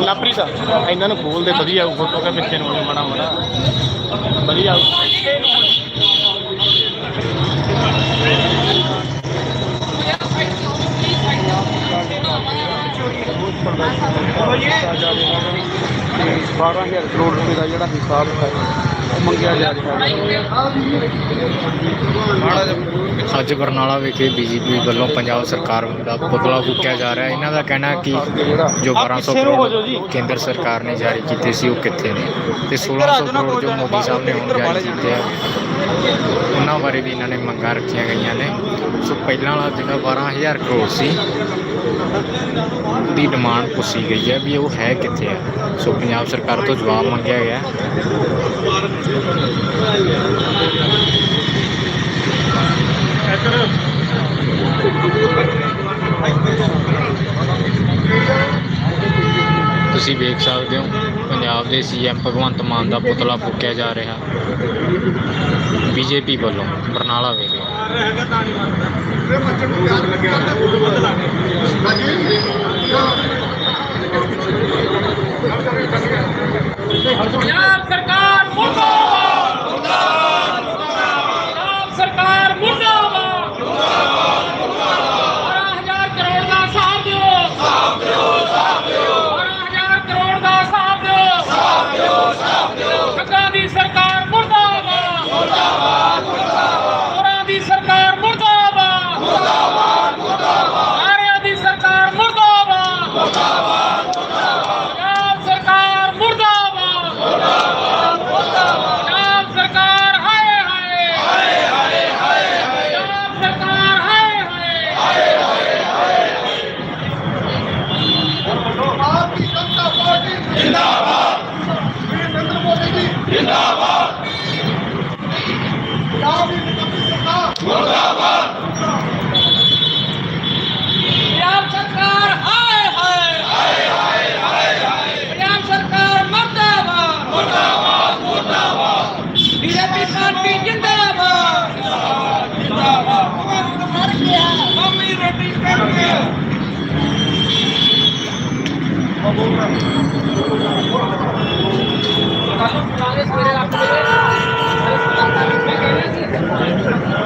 ਲਾਪਰੀ ਦਾ ਇਹਨਾਂ ਨੂੰ ਬੋਲਦੇ ਵਧੀਆ ਆਊ ਫੋਟੋ ਕੇ ਪਿੱਛੇ ਨੂੰ ਮਣਾ ਮਣਾ ਵਧੀਆ ਹਜ਼ਾਰ ਕਰੋੜ ਰੁਪਏ ਦਾ ਜਿਹੜਾ ਹਿਸਾਬ ਹੈ ਉਹ ਮੰਗਿਆ ਜਾ ਰਿਹਾ ਹੈ। ਅੱਜ ਬਰਨਾਲਾ ਵਿਖੇ ਬੀਜੇਪੀ ਵੱਲੋਂ ਪੰਜਾਬ ਸਰਕਾਰ ਦਾ ਪੁਤਲਾ ਫੂਕਿਆ ਜਾ ਰਿਹਾ ਹੈ। ਇਹਨਾਂ ਦਾ ਕਹਿਣਾ ਹੈ ਕਿ ਜੋ 1200 ਕਰੋੜ ਕੇਂਦਰ ਸਰਕਾਰ ਨੇ ਜਾਰੀ ਕੀਤੇ ਸੀ ਉਹ ਕਿੱਥੇ ਨੇ? ਤੇ 1600 ਕਰੋੜ ਜੋ ਮੋਦੀ ਸਾਹਿਬ ਨੇ ਹੁਣ ਜਾਰੀ ਕੀਤੇ ਆ। ਉਹਨਾਂ ਬਾਰੇ ਵੀ ਇਹਨਾਂ ਨੇ ਮੰਗਾਂ ਰੱਖੀਆਂ ਗਈਆਂ ਨੇ। ਸੋ ਪਹਿਲਾਂ ਵਾਲਾ ਜਿਹੜਾ 12000 ਕਰੋੜ ਸੀ ਦੀ ਡਿਮਾਂਡ ਪੁੱਛੀ ਗਈ ਹੈ ਵੀ ਉਹ ਹੈ ਕਿੱਥੇ ਹੈ ਸੋ ਪੰਜਾਬ ਸਰਕਾਰ ਤੋਂ ਜਵਾਬ ਮੰਗਿਆ ਗਿਆ। ਤੁਸੀਂ ਵੇਖ ਸਕਦੇ ਹੋ। ਪੰਜਾਬ ਦੇ ਸੀਐਮ ਭਗਵੰਤ ਮਾਨ ਦਾ ਪੁਤਲਾ ਫੂਕਿਆ ਜਾ ਰਿਹਾ। ਬੀਜੇਪੀ ਵੱਲੋਂ ਬਰਨਾਲਾ ਵਿਖੇ। ਪੰਜਾਬ पंजाब 何?